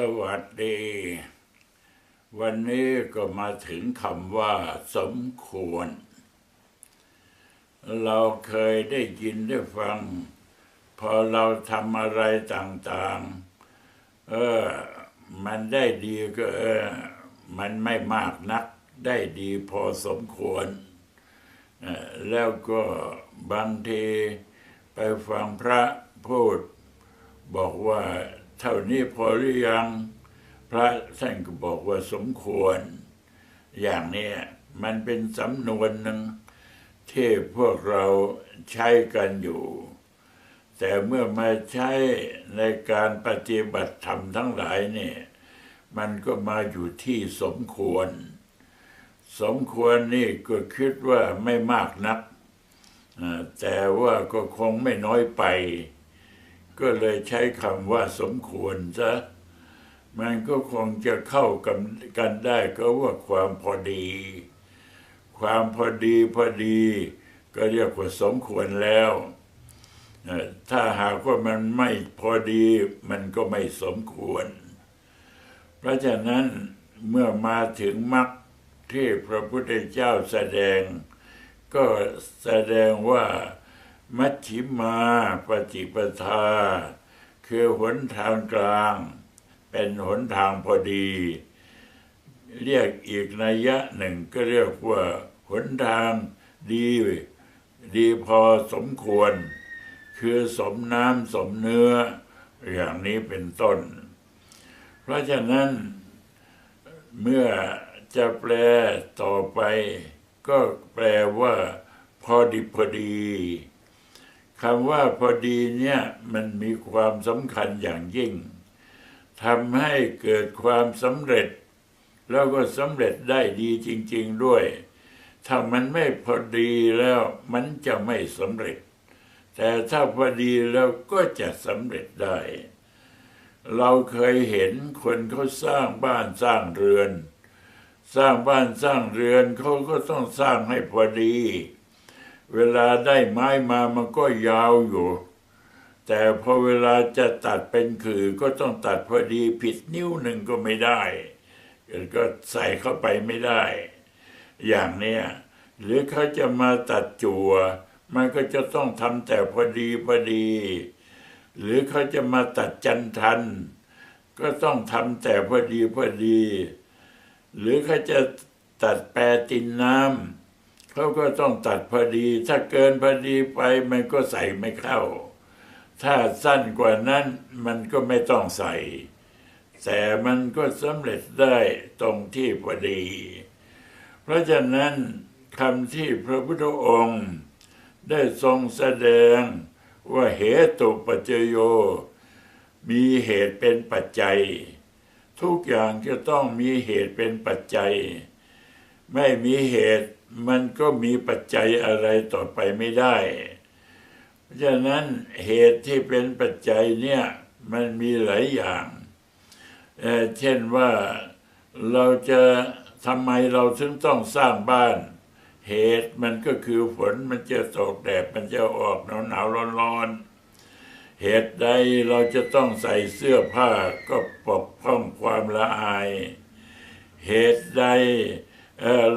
สวัสดี วันนี้ก็มาถึงคำว่า สมควร เราเคยได้ยินได้ฟัง พอเราทำอะไรต่างๆ เออ มันได้ดีก็เออ มันไม่มากนัก ได้ดีพอสมควร แล้วก็บางทีไปฟังพระพูด บอกว่า เท่านี้พอหรือยัง พระท่านก็บอกว่าสมควร อย่างนี้มันเป็นสำนวนหนึ่งที่พวกเราใช้กันอยู่ แต่เมื่อมาใช้ในการปฏิบัติธรรมทั้งหลายเนี่ยมันก็มาอยู่ที่สมควร สมควรนี่ก็คิดว่าไม่มากนัก แต่ว่าก็คงไม่น้อยไป ก็เลยใช้คำว่าสมควรซะมันก็คงจะเข้ากันกันได้ก็ว่าความพอดี ความพอดีพอดี ก็เรียกว่าสมควรแล้ว ถ้าหากว่ามันไม่พอดี มันก็ไม่สมควร เพราะฉะนั้นเมื่อมาถึงมรรคที่พระพุทธเจ้าแสดง ก็แสดงว่า มัชชิมาปฏิปทา คือหนทางกลาง เป็นหนทางพอดี เรียกอีกนัยยะหนึ่งก็เรียกว่าหนทางดี ดีพอสมควร คือสมน้ำสมเนื้อ อย่างนี้เป็นต้น เพราะฉะนั้นเมื่อจะแปลต่อไป ก็แปลว่าพอดีพอดี คำว่าพอดีเนี่ยมันมีความสำคัญอย่างยิ่งทำให้เกิดความสำเร็จ แล้วก็สำเร็จได้ดีจริง ๆด้วย ถ้ามันไม่พอดีแล้วมันจะไม่สำเร็จ แต่ถ้าพอดีแล้วก็จะสำเร็จได้ เราเคยเห็นคนเขาสร้างบ้านสร้างเรือน สร้างบ้านสร้างเรือนเขาก็ต้องสร้างให้พอดีเเวลาได้ไม้มามันก็ยาวอยู่ แต่พอเวลาจะตัดเป็นคือก็ต้องตัดพอดีผิดนิ้วหนึ่งก็ไม่ได้ก็ใส่เข้าไปไม่ได้ อย่างเนี้ยหรือเขาจะมาตัดจัวมันก็จะต้องทำแต่พอดีพอดี หรือเขาจะมาตัดจันทัน ก็ต้องทำแต่พอดีพอดี หรือเขาจะตัดแปรตินน้ำ เขาก็ต้องตัดพอดี ถ้าเกินพอดีไปมันก็ใส่ไม่เข้า ถ้าสั้นกว่านั้นมันก็ไม่ต้องใส่ แต่มันก็สำเร็จได้ตรงที่พอดี เพราะฉะนั้นคำที่พระพุทธองค์ ได้ทรงแสดงว่าเหตุปัจจโย มีเหตุเป็นปัจจัย ทุกอย่างจะต้องมีเหตุเป็นปัจจัย ไม่มีเหตุ มันก็มีปัจจัยอะไรต่อไปไม่ได้ เพราะฉะนั้นเหตุที่เป็นปัจจัยเนี่ยมันมีหลายอย่างเเช่นว่าเราจะทำไมเราถึงต้องสร้างบ้าน เหตุมันก็คือฝนมันจะตกแดดมันจะออกหนาวหนาวร้อนร้อนเหตุใดเราจะต้องใส่เสื้อผ้าก็ปกป้องความละอาย เหตุใด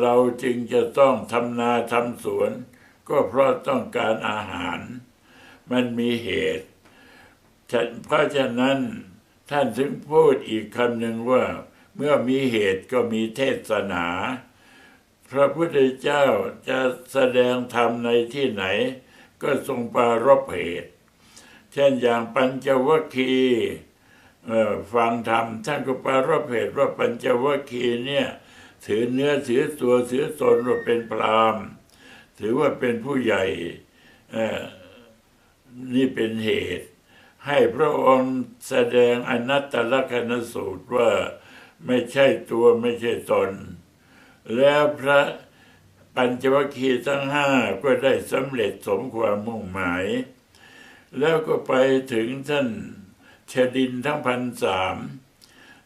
เราจึงจะต้องทำนาทำสวน ก็เพราะต้องการอาหาร มันมีเหตุ เพราะฉะนั้นท่านถึงพูดอีกคำหนึ่งว่า เมื่อมีเหตุก็มีเทศนา พระพุทธเจ้าจะแสดงธรรมในที่ไหน ก็ทรงปารบเหตุ เช่นอย่างปัญจวัคคีย์ฟังธรรมท่านก็ปารบเหตุว่าปัญจวัคคีย์เนี่ย ถือเนื้อถือตัวถือตนว่าเป็นพรามถือว่าเป็นผู้ใหญ่นี่เป็นเหตุ ให้พระองค์แสดงอนัตตลกนสูตรว่าไม่ใช่ตัวไม่ใช่ตน แล้วพระปัญจวัคคีย์ทั้งห้าก็ได้สำเร็จสมความมุ่งหมาย แล้วก็ไปถึงท่านชดินทั้งพันสาม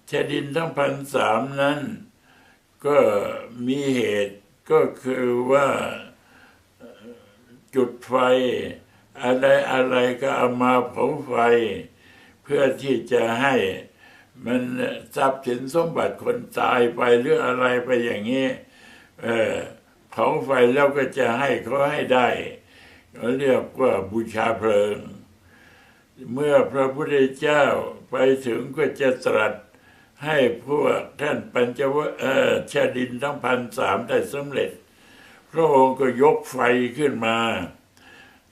ชดินทั้งพันสามนั้น ก็มีเหตุก็คือว่าจุดไฟ อะไรอะไรก็เอามาเผาไฟ เพื่อที่จะให้มันทรัพย์สินสมบัติคนตายไปหรืออะไรไปอย่างนี้เออเผาไฟแล้วก็จะให้เขาให้ได้เขาเรียกว่าบูชาเพลิง เมื่อพระพุทธเจ้าไปถึงก็จะตรัส ให้พวกท่านปัญจวะเออชาดินทั้งพันสามได้สำเร็จ พระองค์ก็ยกไฟขึ้นมา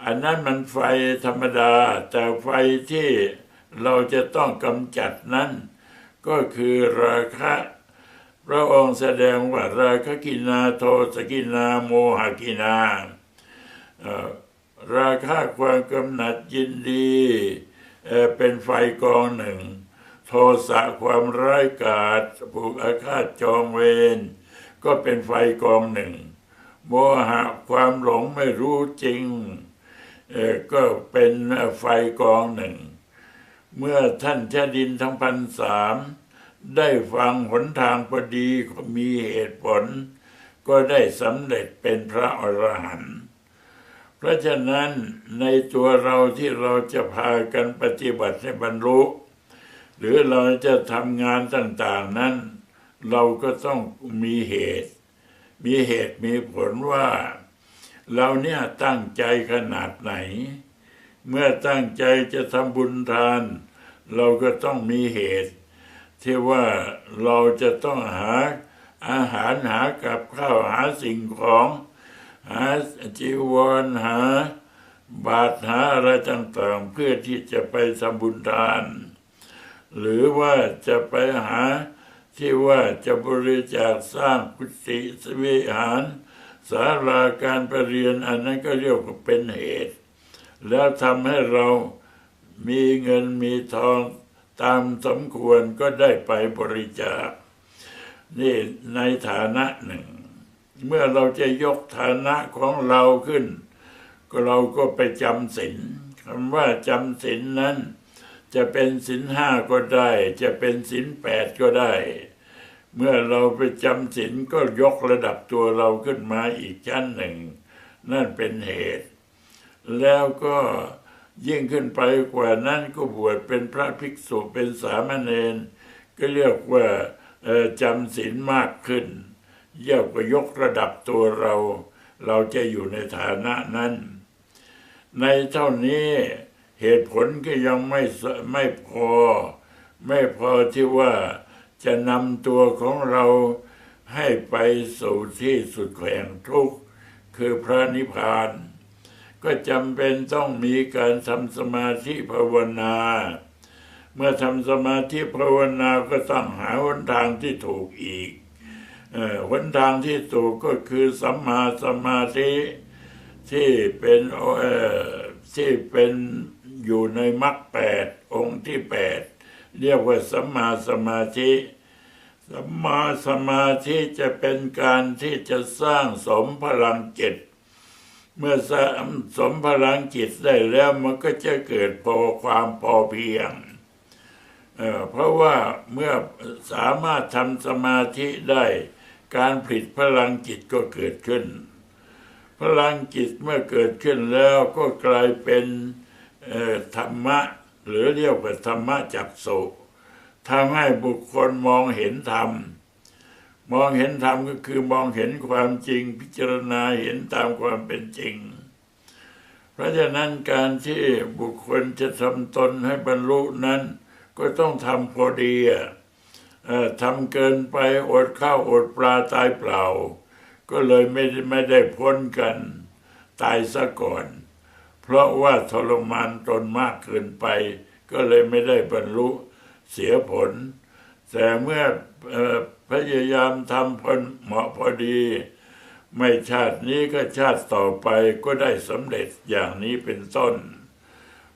อันนั้นมันไฟธรรมดา แต่ไฟที่เราจะต้องกำจัดนั้น ก็คือราคะพระองค์แสดงว่าราคะกินาโทสกินาโมหกินา ราคะความกำหนัดยินดีเเป็นไฟกองหนึ่ง โทสะความร้ายกาจผูกอาฆาตจองเวรก็เป็นไฟกองหนึ่ง โมหะความหลงไม่รู้จริงก็เป็นไฟกองหนึ่ง เมื่อท่านชาดินทั้งพันสามได้ฟังหนทางพอดีมีเหตุผล ก็ได้สำเร็จเป็นพระอรหันต์เพราะฉะนั้นในตัวเราที่เราจะพากันปฏิบัติให้บรรลุ หรือเราจะทำงานต่างๆนั้น เราก็ต้องมีเหตุ มีเหตุมีผลว่า เราเนี่ยตั้งใจขนาดไหน เมื่อตั้งใจจะทำบุญทาน เราก็ต้องมีเหตุ ที่ว่าเราจะต้องหาอาหารหากับข้าวหาสิ่งของ หาจีวรหา บาตรหาอะไรต่างๆ เพื่อที่จะไปทำบุญทาน หรือว่าจะไปหาที่ว่าจะบริจาคสร้างกุฏิสวิหารศาลาการประเรียนอันนั้นก็เรียกว่าเป็นเหตุ แล้วทำให้เรามีเงินมีทองตามสมควรก็ได้ไปบริจาค นี่ในฐานะหนึ่ง เมื่อเราจะยกฐานะของเราขึ้น ก็เราก็ไปจำศีลคำว่าจำศีลนั้น จะเป็นศีลห้าก็ได้ จะเป็นศีลแปดก็ได้ เมื่อเราไปจำศีลก็ยกระดับตัวเราขึ้นมาอีกชั้นหนึ่ง นั่นเป็นเหตุ แล้วก็ยิ่งขึ้นไปกว่านั้นก็บวชเป็นพระภิกษุเป็นสามเณรก็เรียกว่าจำศีลมากขึ้นเยี่ยกว่ายกระดับตัวเรา เราจะอยู่ในฐานะนั้น ในเท่านี้ เหตุผลก็ยังไม่ไม่พอ ไม่พอที่ว่าจะนำตัวของเราให้ไปสู่ที่สุดแห่งทุกข์คือพระนิพพาน ก็จำเป็นต้องมีการทำสมาธิภาวนา เมื่อทำสมาธิภาวนาก็ต้องหาหนทางที่ถูกอีกหนทางที่ถูกก็คือสัมมาสมาธิที่เป็นที่เป็น อยู่ในมรรคแปดองค์ที่แปดเรียกว่าสัมมาสมาธิสัมมาสมาธิจะเป็นการที่จะสร้างสมพลังจิต เมื่อสะสมพลังจิตได้แล้วมันก็จะเกิดพอความพอเพียงเเพราะว่าเมื่อสามารถทำสมาธิได้การผลิตพลังจิตก็เกิดขึ้น พลังจิตเมื่อเกิดขึ้นแล้วก็กลายเป็น ธรรมะ หรือเรียกว่าธรรมะจักสุทำให้บุคคลมองเห็นธรรม มองเห็นธรรมก็คือมองเห็นความจริงพิจารณาเห็นตามความเป็นจริง เพราะฉะนั้นการที่บุคคลจะทำตนให้บรรลุนั้น ก็ต้องทำพอดีทำเกินไปอดข้าวอดปลาตายเปล่า ก็เลยไม่ได้ไม่ได้พ้นกัน ตายซะก่อน พราะว่าทรมานตนมากเกินไป ก็เลยไม่ได้บรรลุเสียผล แต่เมื่อพยายามทำพอเหมาะพอดี ไม่ชาตินี้ก็ชาติต่อไปก็ได้สำเร็จอย่างนี้เป็นต้น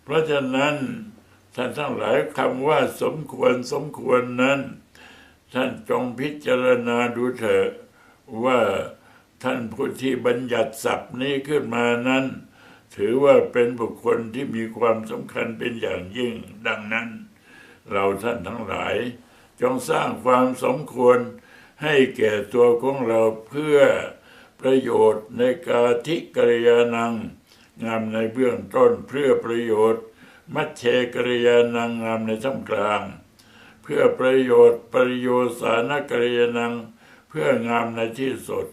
เพราะฉะนั้นท่านทั้งหลายคำว่าสมควรสมควรนั้น ท่านจงพิจารณาดูเถอะว่าท่านผู้ที่บัญญัติศัพท์นี้ขึ้นมานั้น ถือว่าเป็นบุคคลที่มีความสำคัญเป็นอย่างยิ่ง ดังนั้น เราท่านทั้งหลาย จงสร้างความสมควรให้แก่ตัวของเราเพื่อประโยชน์ในกาธิกริยานัง งามในเบื้องต้นเพื่อประโยชน์ มัชเชกริยานังงามในท่ามกลาง เพื่อประโยชน์ประโยชน์สานกริยนัง เพื่องามในที่สุด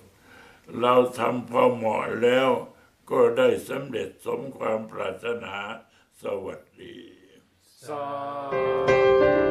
เราทำพอเหมาะแล้ว ก็ได้สำเร็จสมความปรารถนาสวัสดี สา